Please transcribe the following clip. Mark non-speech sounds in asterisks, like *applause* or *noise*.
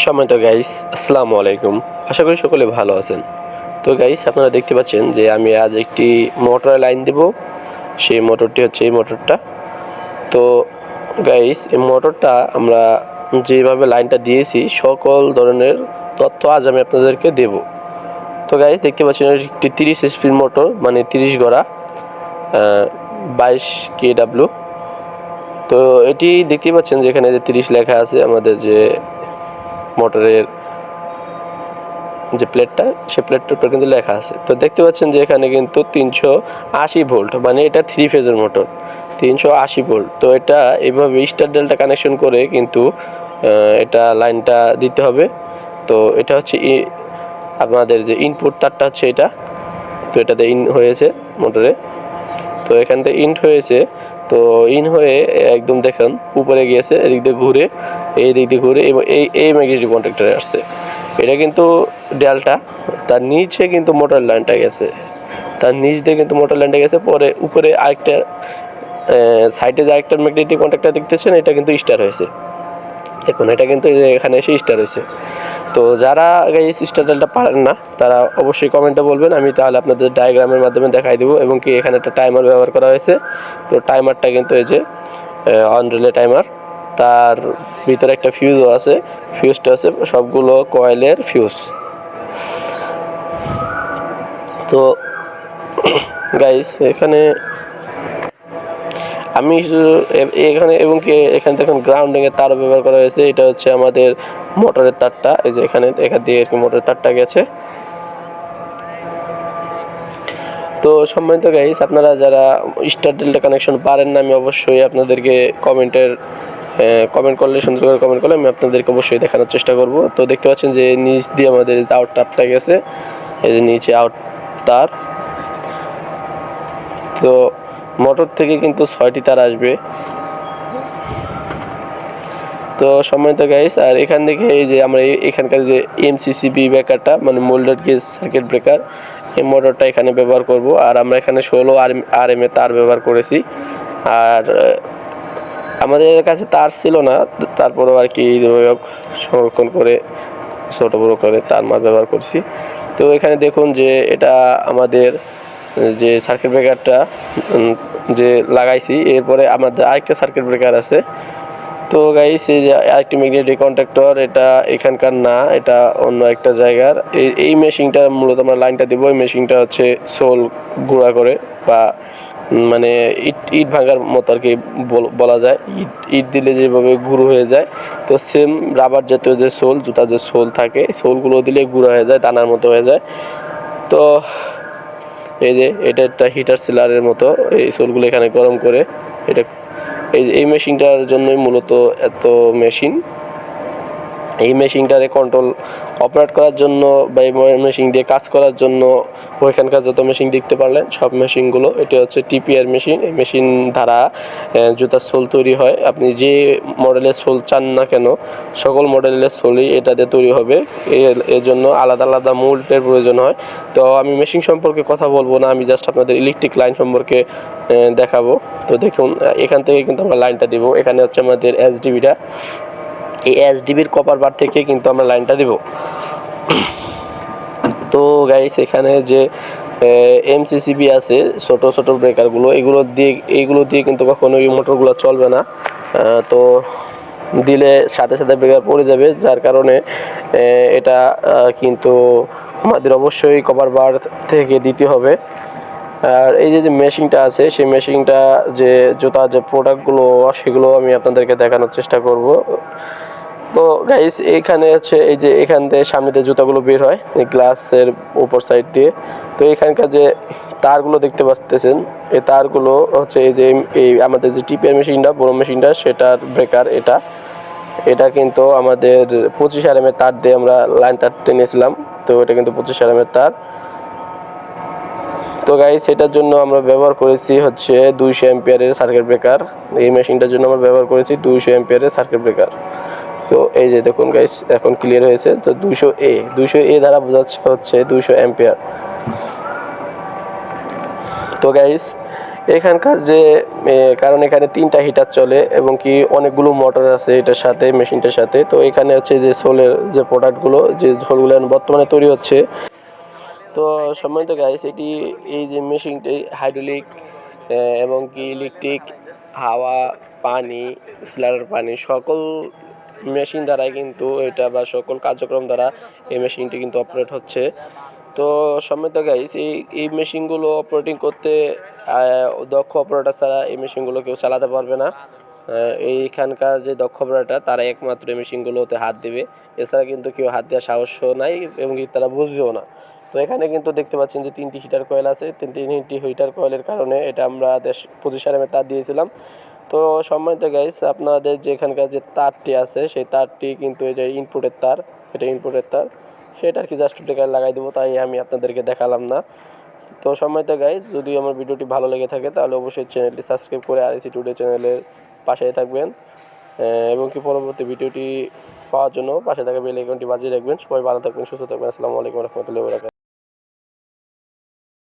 সম্মানিত গাইস আসসালামু আলাইকুম। আশা করি সকলে ভালো আছেন। তো গাইস আপনারা দেখতে পাচ্ছেন যে আমি আজ একটি মোটর লাইন দেব। সেই মোটরটি হচ্ছে এই মোটরটা। তো গাইস এই মোটরটা আমরা যেভাবে লাইনটা দিয়েছি, সকল ধরনের তথ্য আজ আমি আপনাদেরকে দেব। তো গাইস দেখতে পাচ্ছেন একটি তিরিশ এসপির মোটর মানে তিরিশ গড়া বাইশ কে ডাব্লু তো এটি দেখতে পাচ্ছেন যে এখানে যে তিরিশ লেখা আছে, আমাদের যে মোটরের যে প্লেটটা, সে প্লেটটার উপর কিন্তু লেখা আছে। তো দেখতে পাচ্ছেন যে এখানে কিন্তু তিনশো আশি ভোল্ট মানে এটা থ্রি ফেজের মোটর তিনশো আশি ভোল্ট। তো এটা এইভাবে স্টার ডেল্টা কানেকশন করে কিন্তু এটা লাইনটা দিতে হবে। তো এটা হচ্ছে আপনাদের যে ইনপুট তারটা হচ্ছে এটা। তো এটাতে ইন হয়েছে মোটরে তো এখান থেকে ইন্ট হয়েছে তো ইন হয়ে একদম দেখেন, উপরে গিয়েছে, এদিক দিয়ে ঘুরে এই দিক দিয়ে ঘুরে, এবং এই এই ম্যাগনেটিক কন্ট্রাক্টরে আসছে। এটা কিন্তু ডেলটা, তার নিচে কিন্তু মোটর লাইনটা গেছে। তার নিচ দিয়ে কিন্তু মোটর লাইনটা গেছে, পরে উপরে আরেকটা সাইডে যে আরেকটা ম্যাগনেটিক কন্ট্রাক্টর দেখতেছেন, এটা কিন্তু স্টার হয়েছে। দেখুন, এটা কিন্তু এখানে এসে স্টার হয়েছে। তো যারা এই স্টারটা পারেন না, তারা অবশ্যই কমেন্টে বলবেন, আমি তাহলে আপনাদের ডায়াগ্রামের মাধ্যমে দেখাই দেবো এবং কি এখানে একটা টাইমার ব্যবহার করা হয়েছে। তো টাইমারটা কিন্তু এই যে অন রিলে টাইমার তার ভিতরে একটা ফিউজও আছে। ফিউজটা আছে সবগুলো কয়েলের ফিউজ তো *coughs* গাইস এখানে আমি এখানে এবং কি এখানে দেখুন গ্রাউন্ডিং এর তার ব্যবহার করা হয়েছে। এটা হচ্ছে আমাদের মোটরের তারটা। এই যে এখানে, এখান দিয়ে আর কি মোটরের তারটা গেছে। তো সম্মানিত গাইস আপনারা যারা স্টার ডেল্টা কানেকশন পারেন না, আমি অবশ্যই আপনাদেরকে কমেন্টের কমেন্ট করলে, সুন্দর করে কমেন্ট করলে আমি আপনাদেরকে অবশ্যই দেখানোর চেষ্টা করব। তো দেখতে পাচ্ছেন যে নিচ দিয়ে আমাদের আউট তারটা গেছে, এই যে নিচে আউট তার। তো মোটর থেকে কিন্তু ছয়টি তার আসবে। তো সম্মানিত গাইস আর এখান থেকে এই যে আমরা এখানকার যে এমসিসিবি ব্রেকারটা মানে মোল্ডার গেজ সার্কিট ব্রেকার এই মোটরটা এখানে ব্যবহার করব। আর আমরা এখানে ষোলো আর আর এম এ তার ব্যবহার করেছি। আর আমাদের কাছে তার ছিল না, তারপরেও আর কি সংরক্ষণ করে, ছোটো বড়ো করে তার মাছ ব্যবহার করছি। তো এখানে দেখুন যে এটা আমাদের যে সার্কিট ব্রেকারটা যে লাগাইছি, এরপরে আমাদের আরেকটা সার্কিট ব্রেকার আছে। তো গাইস এই যে আরেকটি ম্যাগনেটিক কন্ট্রাক্টর এটা এখানকার না, এটা অন্য একটা জায়গার। এই এই মেশিনটা মূলত আমরা লাইনটা দেবো, এই মেশিনটা হচ্ছে সোল গুঁড়া করে বা মানে ইট ইট ভাঙার মতো আর কি বল- যায়। ইট ইট দিলে যেভাবে গুঁড়ো হয়ে যায়, তো সেম রাবার জাতীয় যে সোল জুতা যে সোল থাকে, সোলগুলো দিলে গুঁড়ো হয়ে যায়, দানার মতো হয়ে যায়। তো এই যে এটা একটা হিটার সিলারের মতো, এই সোলগুলো এখানে গরম করে, এটা এই এই মেশিনটার জন্যই মূলত এত মেশিন এই মেশিনটারে কন্ট্রোল অপারেট করার জন্য বা এই মেশিন দিয়ে কাজ করার জন্য ওইখানকার যত মেশিন দেখতে পারলেন, সব মেশিনগুলো এটা হচ্ছে টিপিআর মেশিন এই মেশিন দ্বারা জুতার সোল তৈরি হয়। আপনি যে মডেলের সোল চান না কেন, সকল মডেলের সোলই এটা দিয়ে তৈরি হবে। এর জন্য আলাদা আলাদা মোল্ডের প্রয়োজন হয়। তো আমি মেশিন সম্পর্কে কথা বলব না, আমি জাস্ট আপনাদের ইলেকট্রিক লাইন সম্পর্কে দেখাবো। তো দেখুন, এখান থেকে কিন্তু আমরা লাইনটা দিব। এখানে হচ্ছে আমাদের এসডিবিটা এই এসডিবির কপার বার থেকে কিন্তু আমরা লাইনটা দিব। তো গাইস এখানে যে এমসিসিবি আছে, ছোট ছোট ব্রেকারগুলো এগুলো দিয়ে এইগুলো দিয়ে কিন্তু কখনো এই মোটরগুলো চলবে না। তো দিলে সাথে সাথে ব্রেকার পড়ে যাবে, যার কারণে এটা কিন্তু আমাদের অবশ্যই কভার বার থেকে দিতে হবে। আর এই যে যে মেশিনটা আছে, সেই মেশিনটা যে জুতার যে প্রোডাক্টগুলো সেগুলো আমি আপনাদেরকে দেখানোর চেষ্টা করব। তো গাইস এখানে হচ্ছে এই যে এখান থেকে সামনে দিয়ে জুতাগুলো বের হয়, এই গ্লাসের উপর সাইড দিয়ে। তো এখানকার যে তারগুলো দেখতে পাচ্তেছেন, এই তারগুলো হচ্ছে এই যে এই আমাদের যে টিপিআর মেশিনটা বড় মেশিনটা, সেটার ব্রেকার এটা। এটা কিন্তু আমাদের পঁচিশ আর এর তার দিয়ে আমরা লাইনটা টেনেছিলাম তো এটা কিন্তু পঁচিশ আর এর তার। তো গাইস এটার জন্য আমরা ব্যবহার করেছি হচ্ছে দুইশো এম্পিয়ারের সার্কিট ব্রেকার এই মেশিনটার জন্য আমরা ব্যবহার করেছি দুইশো এম্পিয়ারের সার্কিট ব্রেকার তো এই যে দেখুন গাইস এখন ক্লিয়ার হয়েছে, তো দুইশো এ দুইশো এ দ্বারা বোঝাচ্ছে হচ্ছে দুইশো এম্পিয়ার তো গাইস এখানকার যে কারণ এখানে তিনটা হিটার চলে এবং কি অনেকগুলো মোটর আছে এটার সাথে মেশিনটার সাথে। তো এখানে হচ্ছে যে সোলের যে প্রোডাক্টগুলো যে ঝোলগুলো বর্তমানে তৈরি হচ্ছে। তো সম্মানিত গাইস এটি এই যে মেশিনটি হাইড্রোলিক এবং কি ইলেকট্রিক হাওয়া, পানি স্লারের পানি, সকল মেশিন দ্বারাই কিন্তু এটা বা সকল কার্যক্রম দ্বারা এই মেশিনটি কিন্তু অপারেট হচ্ছে। তো সম্মানিত গাইস এই এই মেশিনগুলো অপারেটিং করতে দক্ষ অপারেটর ছাড়া এই মেশিনগুলো কেউ চালাতে পারবে না। এইখানকার যে দক্ষ অপারেটর তারা একমাত্র এই মেশিনগুলোতে হাত দেবে। এছাড়া কিন্তু কেউ হাত দেওয়ার সাহসও নাই এবং তারা বুঝবেও না। তো এখানে কিন্তু দেখতে পাচ্ছেন যে তিনটি হিটার কয়েল আছে। তিন তিনটি হিটার কয়েলের কারণে এটা আমরা দেশ, পঁচিশ আরামে তার দিয়েছিলাম। তো সম্মানিত গাইস আপনাদের যে এখানকার যে তারটি আছে, সেই তারটি কিন্তু এই যে ইনপুটের তার, এটা ইনপুটের তার, সেটা আর কি জাস্ট ব্রেকার লাগাই দেবো, তাই আমি আপনাদেরকে দেখালাম না। তো সম্মানিত গাইস যদি আমার ভিডিওটি ভালো লেগে থাকে, তাহলে অবশ্যই চ্যানেলটি সাবস্ক্রাইব করে আর টুডে চ্যানেলের পাশে থাকবেন। এবং কি পরবর্তী ভিডিওটি পাওয়ার জন্য পাশে থাকা বেল আইকনটি বাজিয়ে রাখবেন। সবাই ভালো থাকবেন, সুস্থ থাকবেন। আসসালামু আলাইকুম রহমতুল্লাহ